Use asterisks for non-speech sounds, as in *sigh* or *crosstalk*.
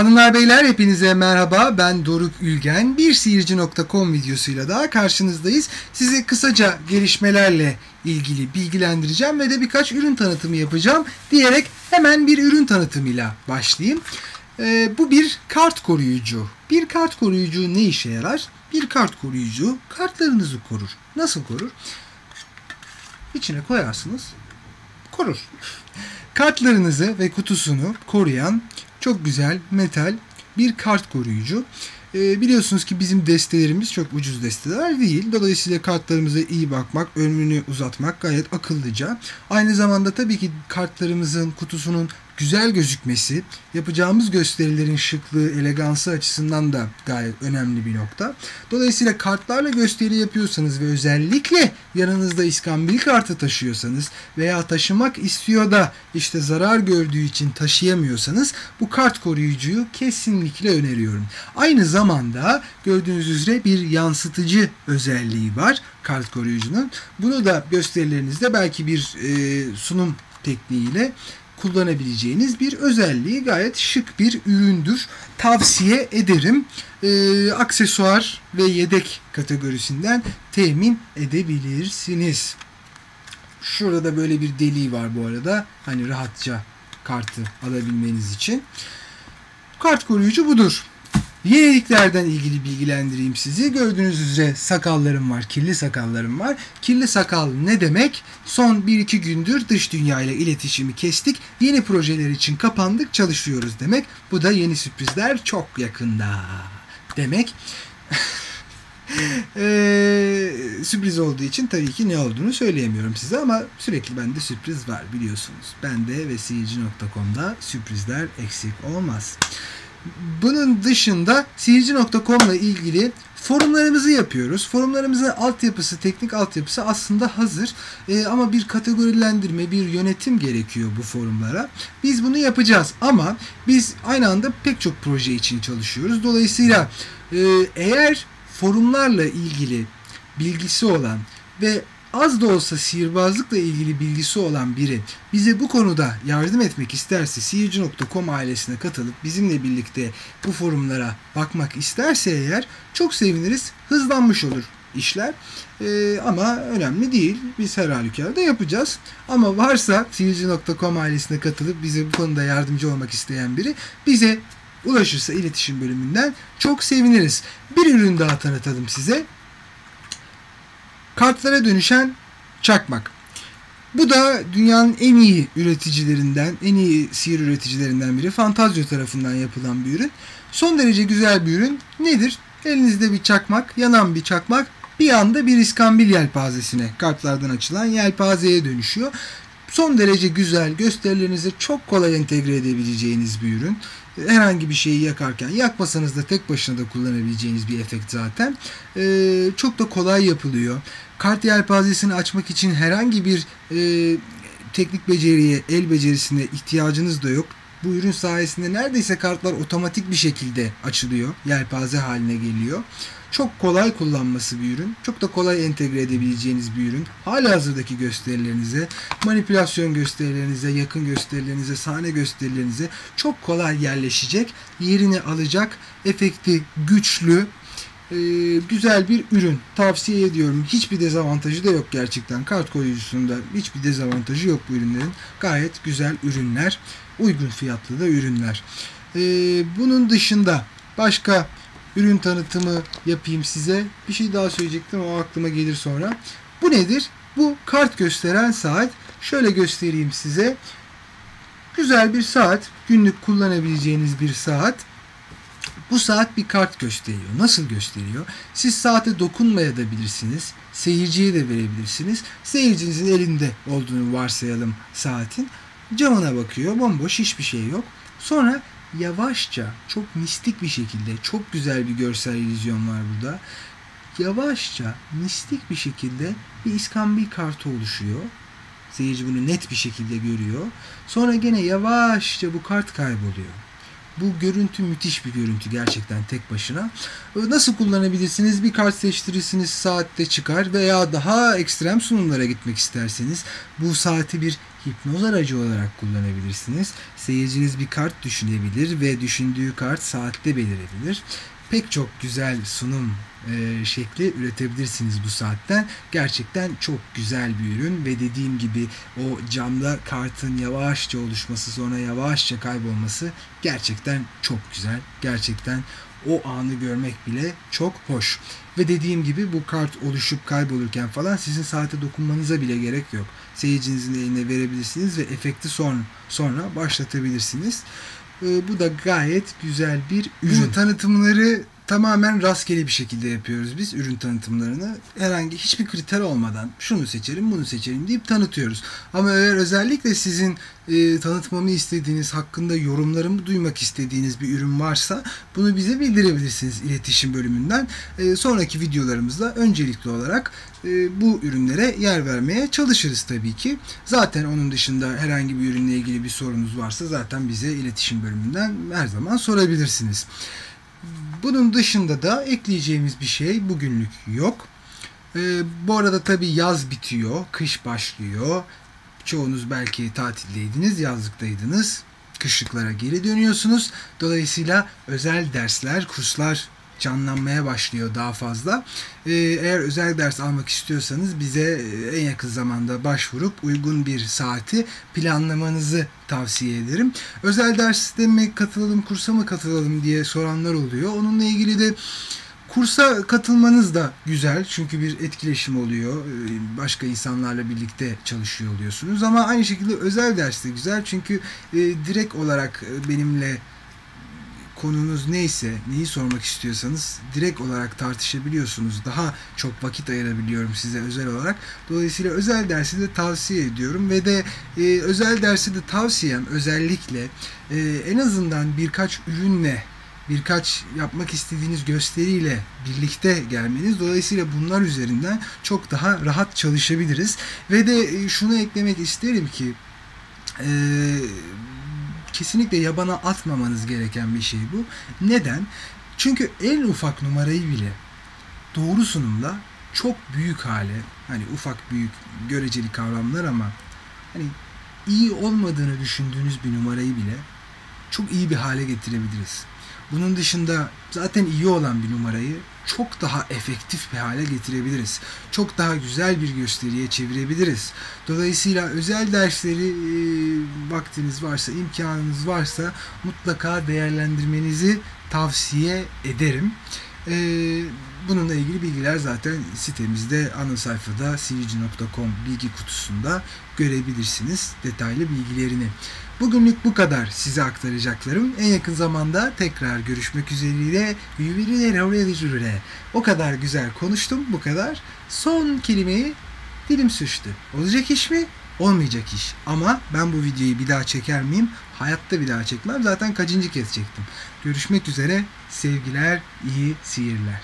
Hanımlar beyler hepinize merhaba. Ben Doruk Ülgen. Bir sihirci.com videosuyla daha karşınızdayız. Sizi kısaca gelişmelerle ilgili bilgilendireceğim ve de birkaç ürün tanıtımı yapacağım diyerek hemen bir ürün tanıtımıyla başlayayım. Ee, bu bir kart koruyucu. Bir kart koruyucu ne işe yarar? Bir kart koruyucu kartlarınızı korur. Nasıl korur? İçine koyarsınız. Korur. *laughs* Kartlarınızı ve kutusunu koruyan çok güzel metal bir kart koruyucu. Ee, biliyorsunuz ki bizim destelerimiz çok ucuz desteler değil. Dolayısıyla kartlarımıza iyi bakmak, ömrünü uzatmak gayet akıllıca. Aynı zamanda tabii ki kartlarımızın kutusunun güzel gözükmesi, yapacağımız gösterilerin şıklığı, elegansı açısından da gayet önemli bir nokta. Dolayısıyla kartlarla gösteri yapıyorsanız ve özellikle yanınızda iskambil kartı taşıyorsanız veya taşımak istiyor da işte zarar gördüğü için taşıyamıyorsanız bu kart koruyucuyu kesinlikle öneriyorum. Aynı zamanda gördüğünüz üzere bir yansıtıcı özelliği var kart koruyucunun. Bunu da gösterilerinizde belki bir e, sunum tekniğiyle kullanabileceğiniz bir özelliği gayet şık bir üründür. Tavsiye ederim. Ee, aksesuar ve yedek kategorisinden temin edebilirsiniz. Şurada da böyle bir deliği var bu arada. Hani rahatça kartı alabilmeniz için. Kart koruyucu budur. Yeniliklerden ilgili bilgilendireyim sizi. Gördüğünüz üzere sakallarım var, kirli sakallarım var. Kirli sakal ne demek? Son 1-2 gündür dış dünya ile iletişimi kestik. Yeni projeler için kapandık, çalışıyoruz demek. Bu da yeni sürprizler çok yakında demek. *laughs* ee, sürpriz olduğu için tabii ki ne olduğunu söyleyemiyorum size ama sürekli bende sürpriz var biliyorsunuz. Bende ve seyirci.com'da sürprizler eksik olmaz. Bunun dışında sihirci.com ile ilgili forumlarımızı yapıyoruz. Forumlarımızın altyapısı, teknik altyapısı aslında hazır. Ee, ama bir kategorilendirme, bir yönetim gerekiyor bu forumlara. Biz bunu yapacağız ama biz aynı anda pek çok proje için çalışıyoruz. Dolayısıyla e, eğer forumlarla ilgili bilgisi olan ve az da olsa sihirbazlıkla ilgili bilgisi olan biri bize bu konuda yardım etmek isterse sihirci.com ailesine katılıp bizimle birlikte bu forumlara bakmak isterse eğer çok seviniriz. Hızlanmış olur işler. Ee, ama önemli değil. Biz her halükarda yapacağız. Ama varsa sihirci.com ailesine katılıp bize bu konuda yardımcı olmak isteyen biri bize ulaşırsa iletişim bölümünden çok seviniriz. Bir ürün daha tanıtalım size kartlara dönüşen çakmak. Bu da dünyanın en iyi üreticilerinden, en iyi sihir üreticilerinden biri. Fantazio tarafından yapılan bir ürün. Son derece güzel bir ürün. Nedir? Elinizde bir çakmak, yanan bir çakmak bir anda bir iskambil yelpazesine, kartlardan açılan yelpazeye dönüşüyor. Son derece güzel, gösterilerinize çok kolay entegre edebileceğiniz bir ürün. Herhangi bir şeyi yakarken, yakmasanız da tek başına da kullanabileceğiniz bir efekt zaten. Ee, çok da kolay yapılıyor. Kart yelpazesini açmak için herhangi bir e, teknik beceriye, el becerisine ihtiyacınız da yok. Bu ürün sayesinde neredeyse kartlar otomatik bir şekilde açılıyor. Yelpaze haline geliyor. Çok kolay kullanması bir ürün. Çok da kolay entegre edebileceğiniz bir ürün. Hala hazırdaki gösterilerinize, manipülasyon gösterilerinize, yakın gösterilerinize, sahne gösterilerinize çok kolay yerleşecek. Yerini alacak, efekti güçlü, e, güzel bir ürün. Tavsiye ediyorum. Hiçbir dezavantajı da yok gerçekten. Kart koruyucusunda hiçbir dezavantajı yok bu ürünlerin. Gayet güzel ürünler. Uygun fiyatlı da ürünler. E, bunun dışında başka ürün tanıtımı yapayım size. Bir şey daha söyleyecektim o aklıma gelir sonra. Bu nedir? Bu kart gösteren saat. Şöyle göstereyim size. Güzel bir saat. Günlük kullanabileceğiniz bir saat. Bu saat bir kart gösteriyor. Nasıl gösteriyor? Siz saate dokunmayabilirsiniz. Seyirciye de verebilirsiniz. Seyircinizin elinde olduğunu varsayalım saatin. Camına bakıyor. Bomboş hiçbir şey yok. Sonra yavaşça, çok mistik bir şekilde, çok güzel bir görsel illüzyon var burada. Yavaşça, mistik bir şekilde bir iskambil kartı oluşuyor. Seyirci bunu net bir şekilde görüyor. Sonra gene yavaşça bu kart kayboluyor. Bu görüntü müthiş bir görüntü gerçekten tek başına. E, Nasıl kullanabilirsiniz? Bir kart seçtirirsiniz saatte çıkar veya daha ekstrem sunumlara gitmek isterseniz bu saati bir hipnoz aracı olarak kullanabilirsiniz. Seyirciniz bir kart düşünebilir ve düşündüğü kart saatte belirlebilir. Pek çok güzel sunum e, şekli üretebilirsiniz bu saatten. Gerçekten çok güzel bir ürün ve dediğim gibi o camda kartın yavaşça oluşması sonra yavaşça kaybolması gerçekten çok güzel. Gerçekten o anı görmek bile çok hoş. Ve dediğim gibi bu kart oluşup kaybolurken falan sizin saate dokunmanıza bile gerek yok. Seyircinizin eline verebilirsiniz ve efekti son, sonra başlatabilirsiniz. Ee, bu da gayet güzel bir ürün. Bu tanıtımları tamamen rastgele bir şekilde yapıyoruz biz ürün tanıtımlarını. Herhangi hiçbir kriter olmadan şunu seçerim bunu seçerim deyip tanıtıyoruz. Ama eğer özellikle sizin e, tanıtmamı istediğiniz, hakkında yorumlarımı duymak istediğiniz bir ürün varsa bunu bize bildirebilirsiniz iletişim bölümünden. E, sonraki videolarımızda öncelikli olarak e, bu ürünlere yer vermeye çalışırız tabii ki. Zaten onun dışında herhangi bir ürünle ilgili bir sorunuz varsa zaten bize iletişim bölümünden her zaman sorabilirsiniz. Bunun dışında da ekleyeceğimiz bir şey bugünlük yok. Ee, bu arada tabii yaz bitiyor, kış başlıyor. Çoğunuz belki tatildeydiniz, yazlıktaydınız. Kışlıklara geri dönüyorsunuz. Dolayısıyla özel dersler, kurslar canlanmaya başlıyor daha fazla. Ee, eğer özel ders almak istiyorsanız bize e, en yakın zamanda başvurup uygun bir saati planlamanızı tavsiye ederim. Özel derste mi katılalım, kursa mı katılalım diye soranlar oluyor. Onunla ilgili de Kursa katılmanız da güzel çünkü bir etkileşim oluyor. Ee, Başka insanlarla birlikte çalışıyor oluyorsunuz ama aynı şekilde özel ders de güzel çünkü e, direkt olarak e, benimle konunuz neyse, neyi sormak istiyorsanız direkt olarak tartışabiliyorsunuz. Daha çok vakit ayırabiliyorum size özel olarak. Dolayısıyla özel dersi de tavsiye ediyorum ve de e, özel dersi de tavsiyem özellikle e, en azından birkaç ürünle birkaç yapmak istediğiniz gösteriyle birlikte gelmeniz. Dolayısıyla bunlar üzerinden çok daha rahat çalışabiliriz. Ve de e, şunu eklemek isterim ki e, kesinlikle yabana atmamanız gereken bir şey bu. Neden? Çünkü en ufak numarayı bile doğru sunumla çok büyük hale hani ufak büyük göreceli kavramlar ama hani iyi olmadığını düşündüğünüz bir numarayı bile çok iyi bir hale getirebiliriz. Bunun dışında zaten iyi olan bir numarayı çok daha efektif bir hale getirebiliriz. Çok daha güzel bir gösteriye çevirebiliriz. Dolayısıyla özel dersleri e, vaktiniz varsa, imkanınız varsa mutlaka değerlendirmenizi tavsiye ederim. E, bununla ilgili bilgiler zaten sitemizde ana sayfada sivrici.com bilgi kutusunda görebilirsiniz detaylı bilgilerini. Bugünlük bu kadar size aktaracaklarım. En yakın zamanda tekrar görüşmek üzere. O kadar güzel konuştum bu kadar. Son kelimeyi dilim sürçtü. Olacak iş mi? Olmayacak iş. Ama ben bu videoyu bir daha çeker miyim? Hayatta bir daha çekmem. Zaten kaçıncı kez çektim. Görüşmek üzere. Sevgiler, iyi seyirler.